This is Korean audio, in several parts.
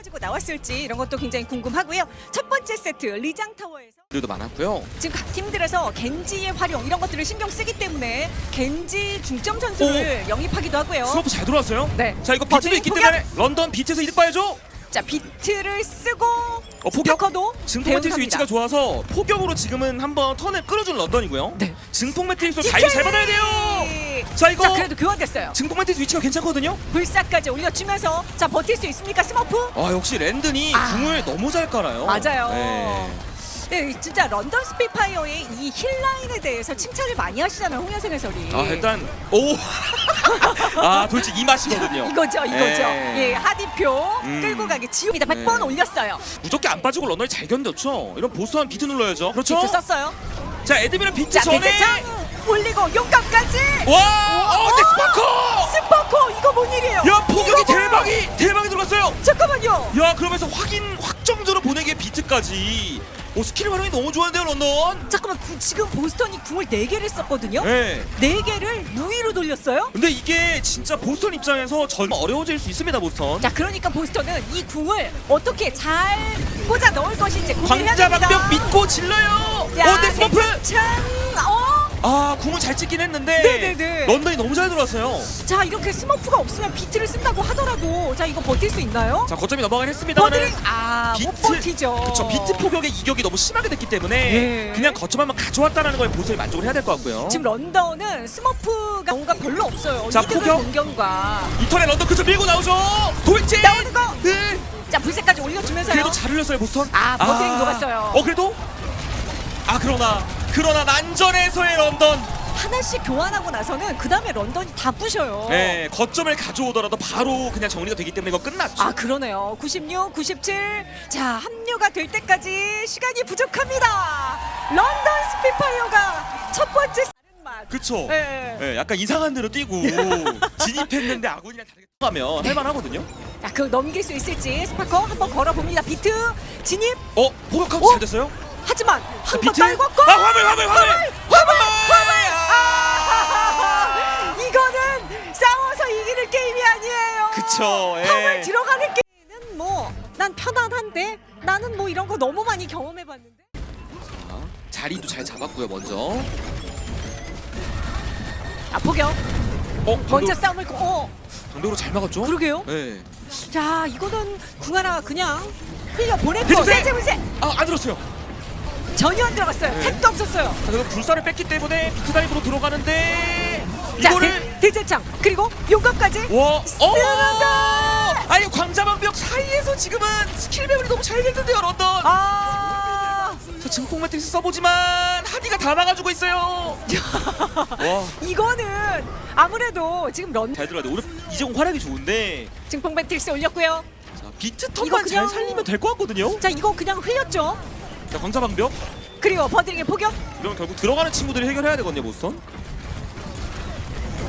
가지고 나왔을지 이런 것도 굉장히 궁금하고요. 첫 번째 세트 리장 타워에서 들도 많았고요. 지금 각 팀들에서 겐지의 활용 이런 것들을 신경 쓰기 때문에 겐지 중점 선수를 영입하기도 하고요. 스머프 잘 돌아왔어요. 네. 자 이거 비트도 있기 포격! 때문에 런던 비트에서 이득 봐야죠. 자 비트를 쓰고 어, 포격? 스타커도 증폭 대응합니다. 매트릭스 위치가 좋아서 포격으로 지금은 한번 턴을 끌어준 런던이고요. 네. 증폭 매트릭스 자유 잘 받아야 돼요. 자 이거 자 그래도 교환됐어요. 증폭 매트릭스 위치가 괜찮거든요. 불사까지 올려주면서 자 버틸 수 있습니까 스머프? 아 역시 랜든이 아. 궁을 너무 잘 깔아요. 맞아요. 네. 네, 진짜 런던 스피파이어의 이 힐라인에 대해서 칭찬을 많이 하시잖아요, 홍현생 해설이. 아 일단 오. 아 도대체 이 맛이거든요. 이거죠, 이거죠. 네. 예, 하디표 음. 끌고 가기 지옥이다. 100번 네. 올렸어요. 무조건 안 빠지고 런던이 잘 견뎠죠. 이런 보스한 비트 눌러야죠. 그렇죠. 비트 썼어요. 자 에드미는 비트 자, 전에 대제창 올리고 용감까지. 와, 어, 근데 스파커! 스파커 이거 뭔 일이에요? 야, 이거 뭐야? 대박이 대박이 들어갔어요. 잠깐만요. 야, 그러면서 확인 확정적으로 보내기에 비트까지. 오, 스킬 활용이 너무 좋은데요, 런던. 잠깐만 구- 지금 보스턴이 궁을 4개를 썼거든요. 네. 4개를 무위로 돌렸어요. 근데 이게 진짜 보스턴 입장에서 전 어려워질 수 있습니다, 보스턴. 자, 그러니까 보스턴은 이 궁을 어떻게 잘 꽂아 넣을 것인지 고민해야 됩니다. 방벽 믿고 질러요. 야, 어, 네, 스머프. 대제창. 어? 아, 궁을 잘 찍긴 했는데 네네네. 런던이 너무 잘 들어왔어요. 자 이렇게 스머프가 없으면 비트를 쓴다고 하더라도 자 이거 버틸 수 있나요? 자, 거점이 넘어가긴 했습니다만 버드링 아못 버티죠. 그쵸 비트 포격의 이격이 너무 심하게 됐기 때문에 네. 그냥 거점 한번 가져왔다는 거에 보스에 만족을 해야 될 것 같고요. 지금 런던은 스머프가 뭔가 별로 없어요. 자, 이득을 포격. 공격과 이 턴에 런던 그쪽 밀고 나오죠. 돌진 나오는 거. 네. 자 불새까지 올려주면서요. 그래도 잘 흘렸어요 보스턴. 아, 버드링 녹았어요. 어 그래도 아 그러나 그러나 난전에서의 런던. 하나씩 교환하고 나서는 그 다음에 런던이 다 부셔요. 네 거점을 가져오더라도 바로 그냥 정리가 되기 때문에 이거 끝났죠. 아 그러네요. 96, 97. 자 합류가 될 때까지 시간이 부족합니다. 런던 스피파이어가 첫 번째 다른 맛. 그쵸. 네. 네, 약간 이상한 데로 뛰고 진입했는데 아군이랑 다르게 가면 할만하거든요. 자, 그 넘길 수 있을지 스파커 한번 걸어봅니다. 비트 진입. 어 포격하고 어? 잘 됐어요. 하지만 한번 비트. 떨궜고 아 화물 화물 화물 화물 아, 이거는 싸워서 이기는 게임이 아니에요. 그쵸. 예. 화물 들어가는 게임은 뭐 난 편안한데 나는 뭐 이런 거 너무 많이 경험해봤는데. 자, 자리도 잘 잡았고요 먼저. 아 포격. 어 먼저 방벽, 싸움을 거. 어 방벽으로 잘 막았죠. 그러게요. 네. 자 이거는 궁 하나 그냥 흘려 보냈고. 세제 물세 아 안 들었어요. 전혀 안 들어갔어요. 네. 택도 없었어요. 자, 그래서 불사를 뺐기 때문에 비트 다이브로 들어가는데 자 이거를 대, 대제창 그리고 용감까지. 와, 쓰는다! 아니 광자방벽 사이에서 지금은 스킬 배분이 너무 잘 됐는데요, 런던. 아저 증폭 매트릭스 써보지만 하디가 다 막아주고 있어요. 와, 이거는 아무래도 지금 런 잘 들어야 돼. 오늘 이재용 활약이 좋은데 증폭 매트릭스 올렸고요. 자, 비트 이거 턴만 그냥- 잘 살리면 될 것 같거든요. 자 이거 그냥 흘렸죠. 자, 광자방벽. 그리고 버드링의 포격. 이러면 결국 들어가는 친구들이 해결해야 되거든요, 보스턴.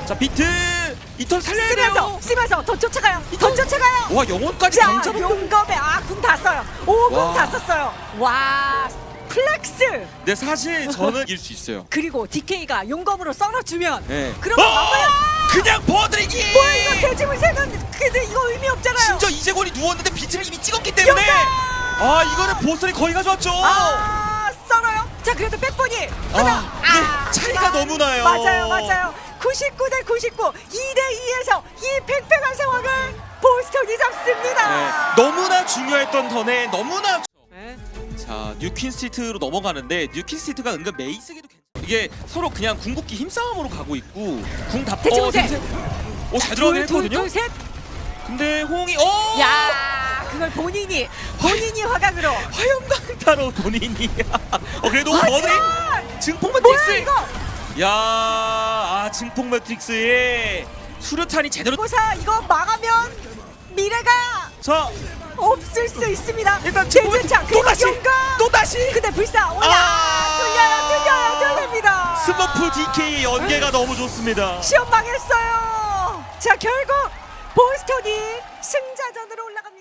자, 비트 이턴 살려야 쓰면서 돼요. 쓰면서 더 쫓아가요. 더 쫓아가요. 와, 영혼까지 자 광자방벽. 용검에 아군 다 써요. 오군 와. 다 썼어요. 와 플렉스. 근데 사실 저는 이길 수 있어요. 그리고 DK가 용검으로 썰어주면 네. 그러면 어! 막아요. 그냥 버드리기. 뭐야 이거 돼지물 새는 근데 이거 의미 없잖아요. 심지어 이재곤이 누웠는데 비트를 이미 찍었기 때문에 영감! 아 이거는 보스턴이 거의 가져왔죠. 아 썰어요. 자 그래도 백번이 하나. 아, 이게 차이가. 너무 나요. 맞아요 맞아요. 99 대 99, 2대 2에서 이 팽팽한 상황을 보스턴이 잡습니다. 네, 너무나 중요했던 턴에 너무나 네. 자 뉴퀸 스트리트로 넘어가는데 뉴퀸 스트리트가 은근 메이스기도 괜찮. 이게 서로 그냥 궁극기 힘싸움으로 가고 있고 궁다 대치 못해. 오잘 들어가긴 둘, 둘, 했거든요. 둘, 셋. 근데 호응이 어 야, 그걸 본인이 본인이 화각으로. 화염강타로 본인이 어 그래도 하지만 증폭 뭐야 매트릭스 이거? 야, 아 증폭 매트릭스에 수류탄이 제대로 보사 이거 막으면 미래가 자 없을 수 있습니다. 일단 대제창 매트릭스 또 다시. 또 다시 근데 불사 올라 아. 뚫려요 뚫려요 뚫립니다. 스머프 DK 연계가 너무 좋습니다. 시험 망했어요. 자 결국 보스턴이 승자전으로 올라갑니다.